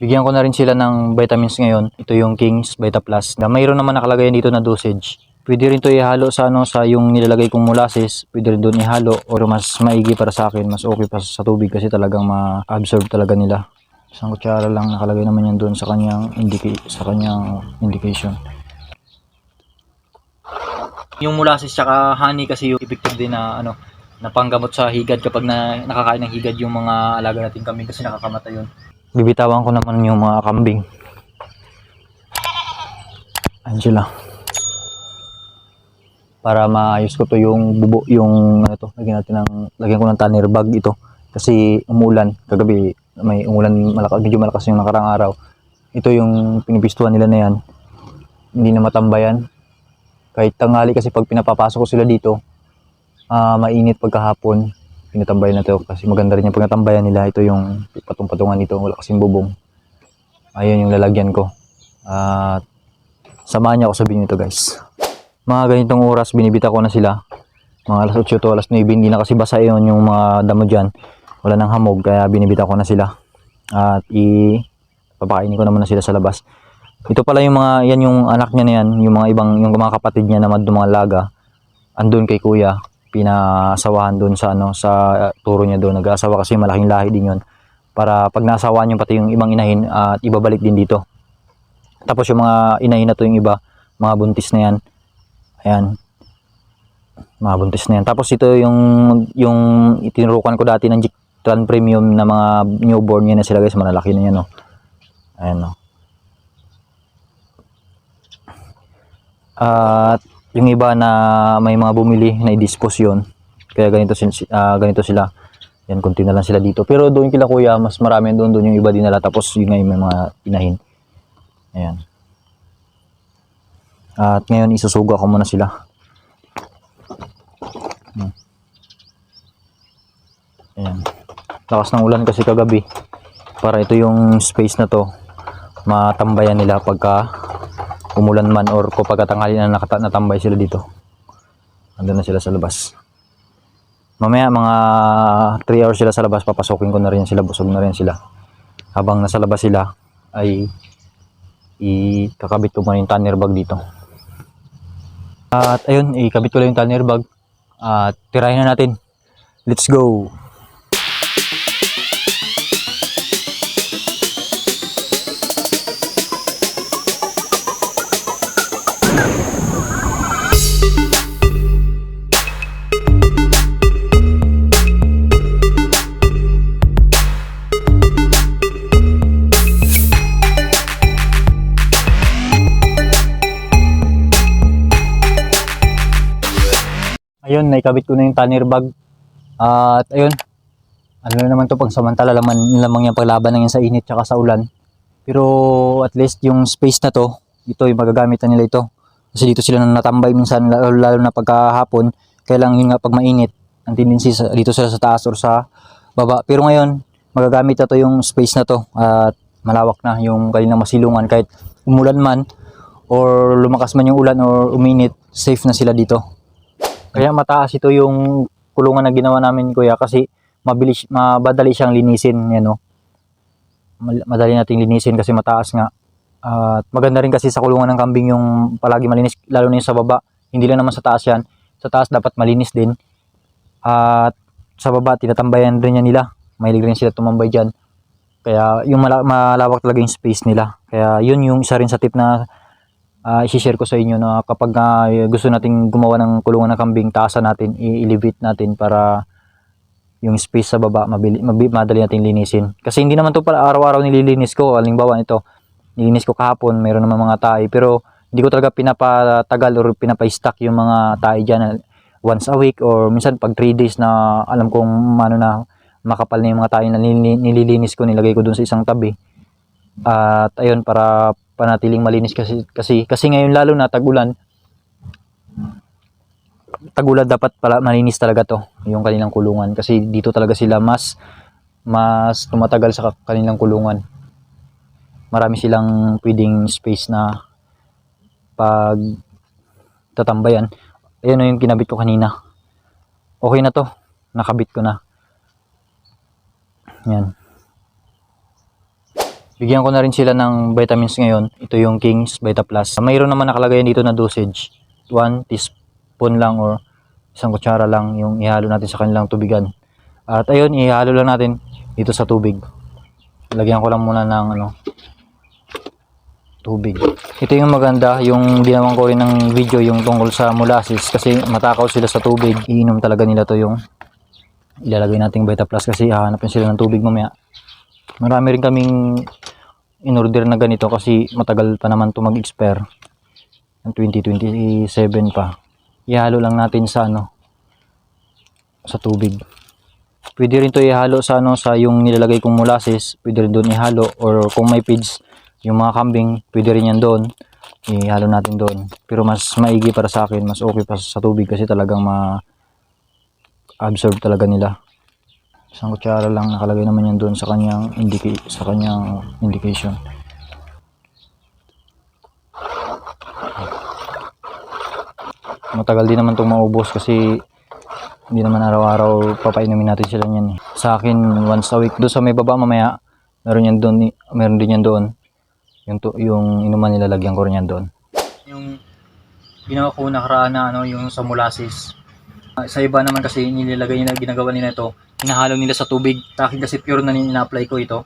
Bigyan ko na rin sila ng vitamins ngayon. Ito yung King's Vita Plus. Na mayroon naman nakalagay dito na dosage. Pwede rin to ihalo sa ano sa yung nilalagay kong molasses. Pwede rin doon ihalo or mas maigi para sa akin, mas okay pa sa tubig kasi talagang ma-absorb talaga nila. Isang kutsara lang nakalagay naman yan doon sa kanyang indica- sa kanyang indication. Yung molasses tsaka honey kasi yung effective din na ano na panggamot sa higad kapag na nakakain ng higad yung mga alaga nating kambing kasi nakakamatay yun. Bibitawan ko naman yung mga kambing. Angela. Para maayos ko to yung bubo, yung ano to, lagyan natin ng, lagyan ko ng tanner bag ito. Kasi umulan, kagabi may umulan, malakas, medyo malakas yung nakarang araw. Ito yung pinipistuhan nila na yan. Hindi na matambayan. Kahit tanghali kasi pag pinapapasok ko sila dito, ah mainit pagkahapon. Pinatambayan na to kasi maganda rin yung pag natambayan nila. Ito yung patong-patungan nito, wala kasing bubong. Ayun yung lalagyan ko. At samahan niyo ako sa video nito guys. Mga ganitong oras, binibita ko na sila. Mga alas 8 to alas 9, hindi na kasi basa yun yung mga damo dyan. Wala nang hamog, kaya binibita ko na sila. At i papakainin ko naman na sila sa labas. Ito pala yung mga, yan yung anak niya na yan, yung mga ibang, yung mga kapatid niya naman mga laga. Andun kay kuya, pinasawahan doon sa ano, sa uh, turo niya doon. Nag-asawa kasi malaking lahi din yun. Para pag nasawaan yung pati yung ibang inahin, at ibabalik din dito. Tapos yung mga inahin na to yung iba, mga buntis na yan. Ayan. Mga buntis na yan. Tapos ito yung, yung itinurukan ko dati ng Jictran Premium na mga newborn yan na sila guys. Malalaki na yan, no. Ayan, no. At yung iba na may mga bumili na i-dispose yun. Kaya ganito, ah, ganito sila. Yan, kunti na lang sila dito. Pero doon kila kuya, mas marami doon doon yung iba dinala. Tapos yun nga yung may mga inahin. Ayan. At ngayon isusuga ko muna sila. Hmm. Ayan. Lakas ng ulan kasi kagabi. Para ito yung space na to matambayan nila pagka umulan man or kapag tanghali na nakata natambay sila dito. Andun na sila sa labas. Mamaya mga 3 hours sila sa labas, papasokin ko na rin sila, busog na rin sila. Habang nasa labas sila, ay ikakabit ko muna yung tanner bag dito. At ayun, ikabit ko lang yung tanner bag. At tirahin na natin. Let's go! Naikabit ko na yung tanner bag. At ayun, ano na naman to pag samantala laman lamang yung paglaban ng sa init tsaka sa ulan. Pero at least yung space na to, ito yung magagamit nila ito. Kasi dito sila nang natambay minsan lalo, lalo na pagkahapon. Kaya lang yun nga pag mainit, ang tendency sa, dito sila sa taas or sa baba. Pero ngayon, magagamit na to yung space na to at malawak na yung kanilang masilungan kahit umulan man or lumakas man yung ulan or uminit, safe na sila dito. Kaya mataas ito yung kulungan na ginawa namin kuya kasi mabilis mabadali siyang linisin yan. Mal- Madali nating linisin kasi mataas nga. At maganda rin kasi sa kulungan ng kambing yung palagi malinis lalo na yung sa baba. Hindi lang naman sa taas yan. Sa taas dapat malinis din. At sa baba tinatambayan rin yan nila. Mahilig rin sila tumambay diyan. Kaya yung mala- malawak talaga yung space nila. Kaya yun yung isa rin sa tip na uh, i-share ko sa inyo na kapag ah, gusto nating gumawa ng kulungan ng kambing, taasan natin, i-elevate natin para yung space sa baba, mabili, mabi, madali nating linisin. Kasi hindi naman to para araw-araw nililinis ko. Halimbawa ito, nilinis ko kahapon, mayroon naman mga tae. Pero hindi ko talaga pinapatagal or pinapa-stack yung mga tae dyan once a week or minsan pag 3 days na alam kong ano na makapal na yung mga tae na nili- nililinis ko, nilagay ko dun sa isang tabi. At ayun, para panatiling malinis kasi kasi kasi ngayon lalo na tag-ulan. Tag-ulan dapat pala malinis talaga to yung kanilang kulungan. Kasi dito talaga sila mas mas tumatagal sa kanilang kulungan. Marami silang pwedeng space na pag tatambayan ayun o yung kinabit ko kanina. Okay na to. Nakabit ko na. Yan Bigyan ko na rin sila ng vitamins ngayon. Ito yung King's Vita Plus. Mayroon naman nakalagay dito na dosage. 1 teaspoon lang or isang kutsara lang yung ihalo natin sa kanilang tubigan. At ayun, ihalo lang natin dito sa tubig. Lagyan ko lang muna ng ano, tubig. Ito yung maganda, yung ginawan ko rin ng video yung tungkol sa molasses kasi matakaw sila sa tubig. Iinom talaga nila to yung ilalagay nating Vita Plus kasi hahanapin sila ng tubig mamaya. Marami rin kaming in-order na ganito kasi matagal pa naman to mag-expire. Ng 2027 pa. Ihalo lang natin sa ano sa tubig. Pwede rin to ihalo sa ano sa yung nilalagay kong molasses, pwede rin doon ihalo or kung may feeds yung mga kambing, pwede rin yan doon. Ihalo natin doon. Pero mas maigi para sa akin, mas okay pa sa tubig kasi talagang ma absorb talaga nila. Isang kutsara lang nakalagay naman yan doon sa kanyang indica sa kanyang indication. Matagal din naman itong maubos kasi hindi naman araw-araw papainumin natin sila niyan eh. Sa akin once a week doon sa may baba mamaya meron yan doon meron din yan doon yung to, yung inuman nilalagyan ko rin yan doon. Yung ginawa ko na ano yung sa molasses. Ah, sa iba naman kasi nilalagay nila ginagawa nila ito, hinahalo nila sa tubig. Sa akin kasi pure na ina-apply ko ito.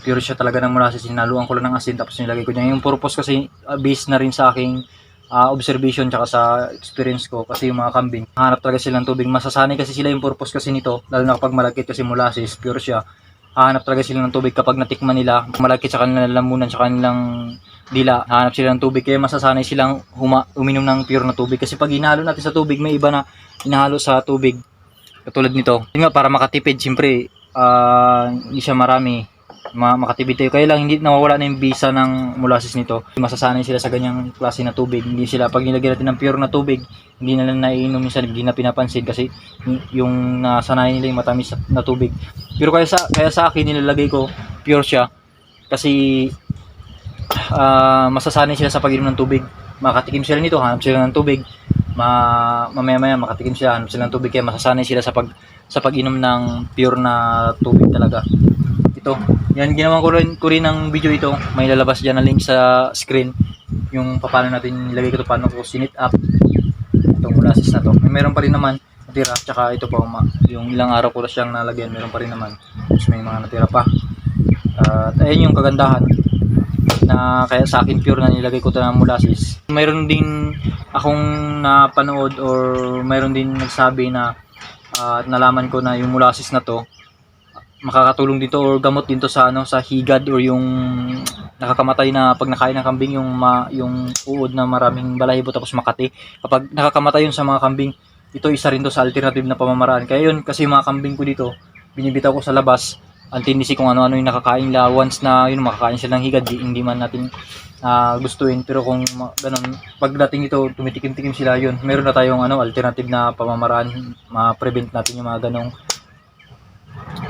Pure siya talaga ng molasses, hinaluan ko lang ng asin tapos nilagay ko niya. Yung purpose kasi uh, based na rin sa aking ah, observation tsaka sa experience ko kasi yung mga kambing hanap talaga sila ng tubig masasanay kasi sila yung purpose kasi nito lalo na kapag malagkit kasi molasses pure siya hahanap talaga sila ng tubig kapag natikman nila. Malagkit sa kanilang lamunan sa kanilang dila. Hahanap sila ng tubig kaya masasanay silang huma, uminom ng pure na tubig. Kasi pag hinalo natin sa tubig may iba na hinahalo sa tubig. Katulad nito. Yun nga para makatipid siyempre ah, hindi siya marami ma makatipid tayo. Kaya lang hindi nawawala na yung bisa ng molasses nito. Masasanay sila sa ganyang klase na tubig. Hindi sila pag nilagyan natin ng pure na tubig hindi na lang naiinom minsan hindi na pinapansin kasi yung nasanay nila yung matamis na tubig. Pero kaya sa kaya sa akin nilalagay ko pure siya. Kasi ah, masasanay sila sa pag-inom ng tubig. Makatikim sila nito hanap sila ng tubig. Ma mamaya maya makatikim sila hanap sila ng tubig. Kaya masasanay sila sa pag sa pag-inom ng pure na tubig talaga ito. Yan ginawa ko rin, ko rin ng video ito. May lalabas dyan na link sa screen. Yung paano natin nilagay ko ito paano ko sinit up. Itong molasses na to may meron pa rin naman natira. Tsaka ito pa yung ilang araw ko na siyang nalagyan meron pa rin naman. Tapos may mga natira pa. At ayun yung kagandahan. Na kaya sa akin pure na nilagay ko ito ng molasses mayroon din akong napanood or mayroon din nagsabi na at nalaman ko na yung molasses na to makakatulong dito or gamot dito sa ano sa higad or yung nakakamatay na pag nakain ng kambing yung ma, yung uod na maraming balahibo tapos makati. Kapag nakakamatay yun sa mga kambing ito isa rin to sa alternative na pamamaraan. Kaya yun kasi yung mga kambing ko dito binibitaw ko sa labas ang tendency kung ano-ano yung nakakain nila. Once na yun makakain sila ng higad di, hindi man natin ah, gustuin pero kung ganun pagdating ito tumitikim-tikim sila yun meron na tayong ano alternative na pamamaraan ma-prevent natin yung mga ganong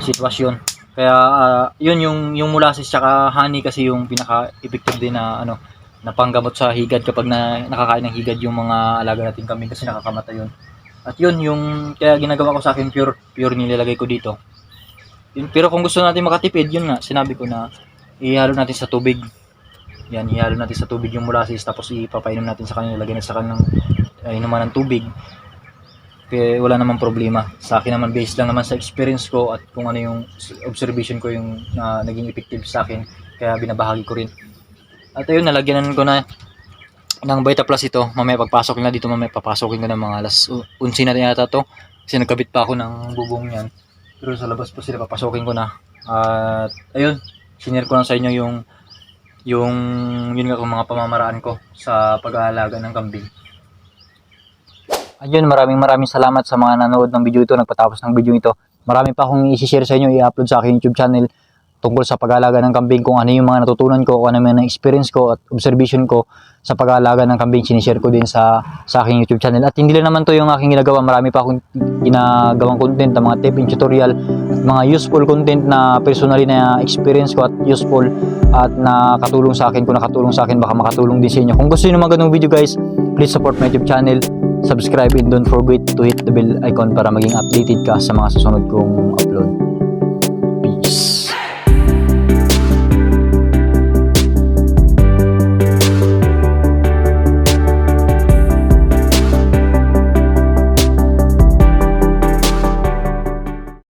sitwasyon. Kaya ah, yun yung yung molasses tsaka honey kasi yung pinaka effective din na ano na panggamot sa higad kapag na, nakakain ng higad yung mga alaga natin kambing kasi nakakamatay yun. At yun yung kaya ginagawa ko sa akin pure pure nilalagay ko dito. Yun, pero kung gusto natin makatipid yun nga sinabi ko na ihalo natin sa tubig. Yan ihalo natin sa tubig yung molasses tapos ipapainom natin sa kanila lagyan natin sa kanilang uh, inuman ng tubig kaya wala namang problema. Sa akin naman based lang naman sa experience ko at kung ano yung observation ko yung na naging effective sa akin kaya binabahagi ko rin. At ayun nalagyanan ko na ng Vita Plus ito. Mamaya pagpasok na dito mamaya papasokin ko ng mga alas 11 na yata to. Kasi nagkabit pa ako ng bubong yan. Pero sa labas po sila papasokin ko na. At ayun sinare ko lang sa inyo yung yung yun nga kung mga pamamaraan ko sa pag-aalaga ng kambing Ayun, maraming maraming salamat sa mga nanood ng video ito, nagpatapos ng video ito. Marami pa akong i-share sa inyo, i-upload sa aking YouTube channel tungkol sa pag-aalaga ng kambing, kung ano yung mga natutunan ko, kung ano yung experience ko at observation ko sa pag-aalaga ng kambing, sinishare ko din sa, sa aking YouTube channel. At hindi lang naman to yung aking ginagawa, marami pa akong ginagawang content, mga tip and tutorial, mga useful content na personally na experience ko at useful at nakatulong sa akin, kung nakatulong sa akin, baka makatulong din sa inyo. Kung gusto niyo ng mga ganung video guys, please support my YouTube channel subscribe and don't forget to hit the bell icon para maging updated ka sa mga susunod kong upload.